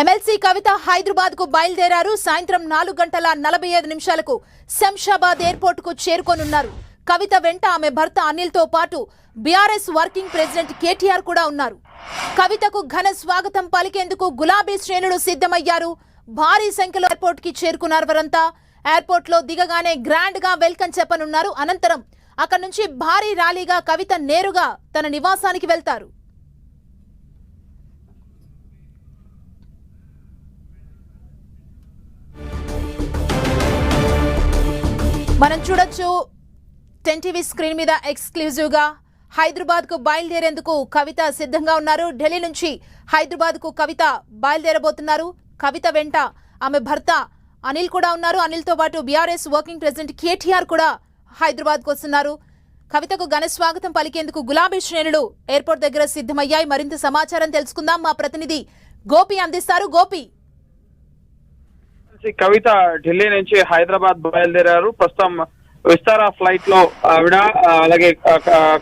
MLC కవిత హైదరాబాద్కు బయలుదేరారు. సాయంత్రం నాలుగు గంటల నలభై ఐదు నిమిషాలకు శంషాబాద్ ఎయిర్పోర్ట్కు చేరుకోనున్నారు. కవిత వెంట ఆమె భర్త అనిల్తో పాటు బీఆర్ఎస్ వర్కింగ్ ప్రెసిడెంట్ కేటీఆర్ కూడా ఉన్నారు. కవితకు ఘన స్వాగతం పలికేందుకు గులాబీ శ్రేణులు సిద్ధమయ్యారు. భారీ సంఖ్యలో ఎయిర్పోర్ట్కి చేరుకున్నారు వారంతా ఎయిర్పోర్ట్లో దిగగానే గ్రాండ్గా వెల్కమ్ చెప్పనున్నారు. అనంతరం అక్కడి నుంచి భారీ ర్యాలీగా కవిత నేరుగా తన నివాసానికి వెళ్తారు. మనం చూడొచ్చు టెన్ టీవీ స్క్రీన్ మీద ఎక్స్క్లూజివ్గా హైదరాబాద్కు బయలుదేరేందుకు కవిత సిద్ధంగా ఉన్నారు. ఢిల్లీ నుంచి హైదరాబాద్కు కవిత బయలుదేరబోతున్నారు. కవిత వెంట ఆమె భర్త అనిల్ కూడా ఉన్నారు. అనిల్తో పాటు బీఆర్ఎస్ వర్కింగ్ ప్రెసిడెంట్ కేటీఆర్ కూడా హైదరాబాద్కు వస్తున్నారు. కవితకు ఘన స్వాగతం పలికేందుకు గులాబీ శ్రేణులు ఎయిర్పోర్ట్ దగ్గర సిద్ధమయ్యాయి. మరింత సమాచారం తెలుసుకుందాం. మా ప్రతినిధి గోపి అందిస్తారు. గోపి నుంచి కవిత ఢిల్లీ నుంచి హైదరాబాద్ బయలుదేరారు. ప్రస్తుతం విస్తార ఫ్లైట్లో ఆవిడ అలాగే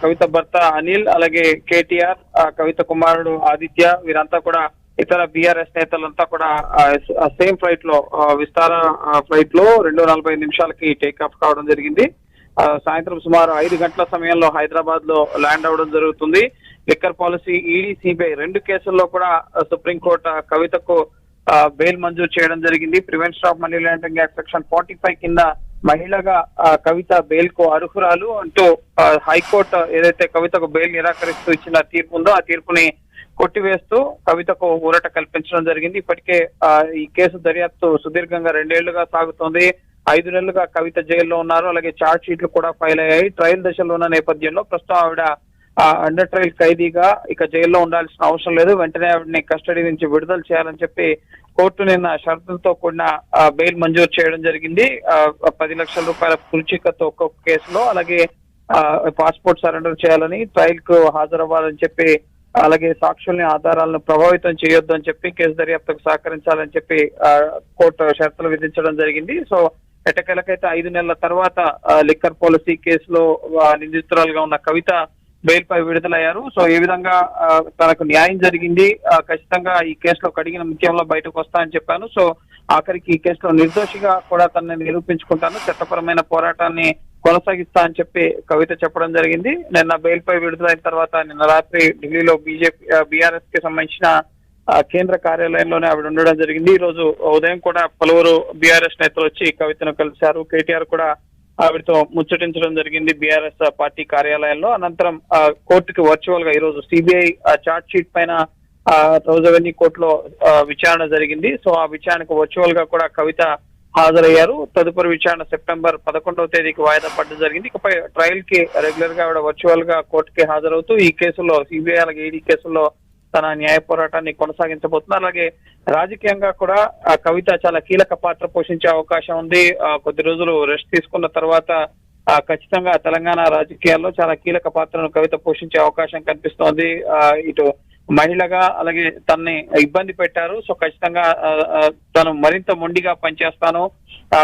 కవిత భర్త అనిల్ అలాగే కేటీఆర్ ఆ, కవిత కుమారుడు ఆదిత్య వీరంతా కూడా ఇతర బీఆర్ఎస్ నేతలంతా కూడా సేమ్ ఫ్లైట్లో విస్తారా విస్తార ఫ్లైట్లో రెండు నలభై నిమిషాలకి టేక్ ఆఫ్ కావడం జరిగింది. ఆ, సాయంత్రం సుమారు ఐదు గంటల సమయంలో హైదరాబాద్లో ల్యాండ్ అవడం జరుగుతుంది. లిక్కర్ పాలసీ ఈడీ సిబిఐ రెండు కేసుల్లో కూడా సుప్రీంకోర్టు కవితకు బెయిల్ మంజూరు చేయడం జరిగింది. Prevention of money laundering act section forty five కింద మహిళగా ఆ, కవిత బెయిల్కు అర్హురాలు అంటూ హైకోర్టు ఏదైతే కవితకు బెయిల్ నిరాకరిస్తూ ఇచ్చిన తీర్పు ఉందో ఆ తీర్పుని కొట్టివేస్తూ కవితకు ఊరట కల్పించడం జరిగింది. ఇప్పటికే ఆ, ఈ కేసు దర్యాప్తు సుదీర్ఘంగా రెండేళ్ళుగా సాగుతోంది. ఐదు నెలలుగా కవిత జైల్లో ఉన్నారు. అలాగే చార్జ్ షీట్లు కూడా ఫైల్ అయ్యాయి. ట్రయల్ దశలో ఉన్న నేపథ్యంలో ప్రస్తుతం ఆవిడ అండర్ ట్రయల్ ఖైదీగా ఇక జైల్లో ఉండాల్సిన అవసరం లేదు. వెంటనే ఆవిడని కస్టడీ నుంచి విడుదల చేయాలని చెప్పి కోర్టు నిన్న షరతులతో కూడిన బెయిల్ మంజూరు చేయడం జరిగింది. ఆ, పది లక్షల రూపాయల పుల్చికతో ఒక్కొక్క కేసులో అలాగే ఆ, పాస్పోర్ట్ సరెండర్ చేయాలని ట్రయల్కు హాజరవ్వాలని చెప్పి అలాగే సాక్షుల్ని ఆధారాలను ప్రభావితం చేయొద్దు అని చెప్పి కేసు దర్యాప్తుకు సహకరించాలని చెప్పి ఆ, కోర్టు షరతులు విధించడం జరిగింది. సో ఎటకెలకైతే ఐదు నెలల తర్వాత లిక్కర్ పాలసీ కేసులో నిందితురాలుగా ఉన్న కవిత బెయిల్ పై విడుదలయ్యారు. సో ఈ విధంగా తనకు న్యాయం జరిగింది ఆ, ఖచ్చితంగా ఈ కేసులో కడిగిన ముఖ్యంలో బయటకు వస్తా అని చెప్పాను. సో ఆఖరికి ఈ కేసులో నిర్దోషిగా కూడా తనని నిరూపించుకుంటాను. చట్టపరమైన పోరాటాన్ని కొనసాగిస్తా అని చెప్పి కవిత చెప్పడం జరిగింది. నిన్న బెయిల్ పై విడుదలైన తర్వాత నిన్న రాత్రి ఢిల్లీలో బీజేపీ బీఆర్ఎస్కి సంబంధించిన కేంద్ర కార్యాలయంలోనే ఆవిడ ఉండడం జరిగింది. ఈ రోజు ఉదయం కూడా పలువురు బీఆర్ఎస్ నేతలు వచ్చి కవితను కలిశారు. కేటీఆర్ కూడా ఆవిడతో ముచ్చటించడం జరిగింది. బీఆర్ఎస్ పార్టీ కార్యాలయంలో. అనంతరం ఆ, కోర్టుకి వర్చువల్గా ఈ రోజు సిబిఐ చార్జ్ షీట్ పైన ఆ, రోజు అవన్నీ కోర్టులో ఆ, విచారణ జరిగింది. సో ఆ విచారణకు వర్చువల్గా కూడా కవిత హాజరయ్యారు. తదుపరి విచారణ సెప్టెంబర్ పదకొండవ తేదీకి వాయిదా పడడం జరిగింది. ఇకపై ట్రయల్కి రెగ్యులర్గా ఆవిడ వర్చువల్గా కోర్టుకి హాజరవుతూ ఈ కేసులో సిబిఐ అలాగే ఈడీ కేసుల్లో తన న్యాయ పోరాటాన్ని కొనసాగించబోతున్నారు అలాగే రాజకీయంగా కూడా ఆ కవిత చాలా కీలక పాత్ర పోషించే అవకాశం ఉంది. ఆ, కొద్ది రోజులు రెస్ట్ తీసుకున్న తర్వాత ఆ, ఖచ్చితంగా తెలంగాణ రాజకీయాల్లో చాలా కీలక పాత్రను కవిత పోషించే అవకాశం కనిపిస్తోంది. ఆ, ఇటు మహిళగా అలాగే తనని ఇబ్బంది పెట్టారు. సో ఖచ్చితంగా తను మరింత మొండిగా పనిచేస్తాను. ఆ,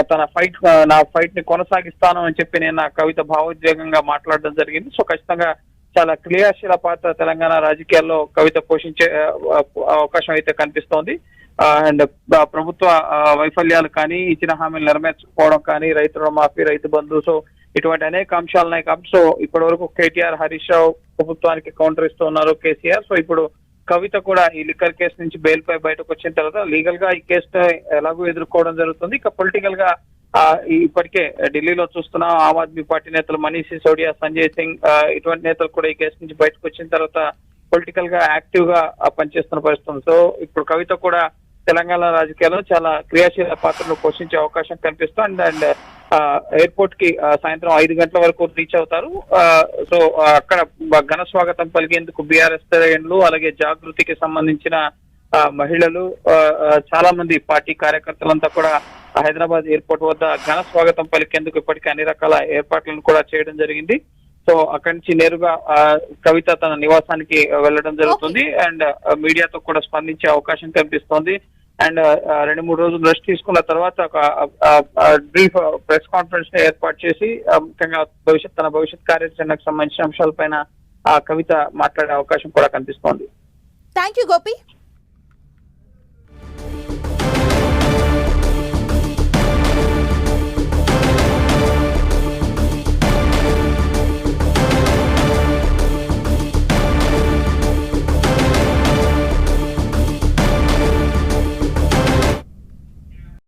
తన ఫైట్ నా ఫైట్ని కొనసాగిస్తాను అని చెప్పి నేను నా కవిత భావోద్వేగంగా మాట్లాడడం జరిగింది. సో ఖచ్చితంగా చాలా క్రియాశీల పాత్ర తెలంగాణ రాజకీయాల్లో కవిత పోషించే అవకాశం అయితే కనిపిస్తోంది. అండ్ ప్రభుత్వ వైఫల్యాలు కానీ ఇచ్చిన హామీలు నెరవేర్చుకోవడం కానీ రైతు రుణమాఫీ రైతు బంధు సో ఇటువంటి అనేక అంశాలు ఉన్నాయి కాబట్టి సో ఇప్పటి వరకు కేటీఆర్ హరీష్ రావు ప్రభుత్వానికి కౌంటర్ ఇస్తూ ఉన్నారు కేసీఆర్. సో ఇప్పుడు కవిత కూడా ఈ లిక్కర్ కేసు నుంచి బెయిల్ పై బయటకు వచ్చిన తర్వాత లీగల్గా ఈ కేసు ఎలాగో ఎదుర్కోవడం జరుగుతుంది. ఇక పొలిటికల్గా ఇప్పటికే ఢిల్లీలో చూస్తున్నాం. ఆమ్ ఆద్మీ పార్టీ నేతలు మనీష్ సిసోడియా సంజయ్ సింగ్ ఇటువంటి నేతలు కూడా ఈ కేసు నుంచి బయటకు వచ్చిన తర్వాత పొలిటికల్గా యాక్టివ్గా పనిచేస్తున్న పరిస్థితి సో ఇప్పుడు కవిత కూడా తెలంగాణ రాజకీయాల్లో చాలా క్రియాశీల పాత్రను పోషించే అవకాశం కనిపిస్తుంది అండ్ ఎయిర్పోర్ట్కి సాయంత్రం ఐదు గంటల వరకు రీచ్ అవుతారు. ఆ, సో అక్కడ ఘన స్వాగతం పలికేందుకు బీఆర్ఎస్ శ్రేణులు అలాగే జాగృతికి సంబంధించిన ఆ, మహిళలు ఆ, చాలా మంది పార్టీ కార్యకర్తలంతా కూడా హైదరాబాద్ ఎయిర్పోర్ట్ వద్ద ఘన స్వాగతం పలికేందుకు ఇప్పటికే అన్ని రకాల ఏర్పాట్లను కూడా చేయడం జరిగింది. సో అక్కడి నుంచి నేరుగా కవిత తన నివాసానికి వెళ్ళడం జరుగుతుంది. అండ్ మీడియాతో కూడా స్పందించే అవకాశం కనిపిస్తోంది. అండ్ రెండు మూడు రోజులు రెస్ట్ తీసుకున్న తర్వాత ఒక బ్రీఫ్ ప్రెస్ కాన్ఫరెన్స్ని ఏర్పాటు చేసి ముఖ్యంగా భవిష్యత్ తన భవిష్యత్ కార్యాచరణకు సంబంధించిన అంశాలపైన ఆ కవిత మాట్లాడే అవకాశం కూడా కనిపిస్తోంది. Thank you Gopi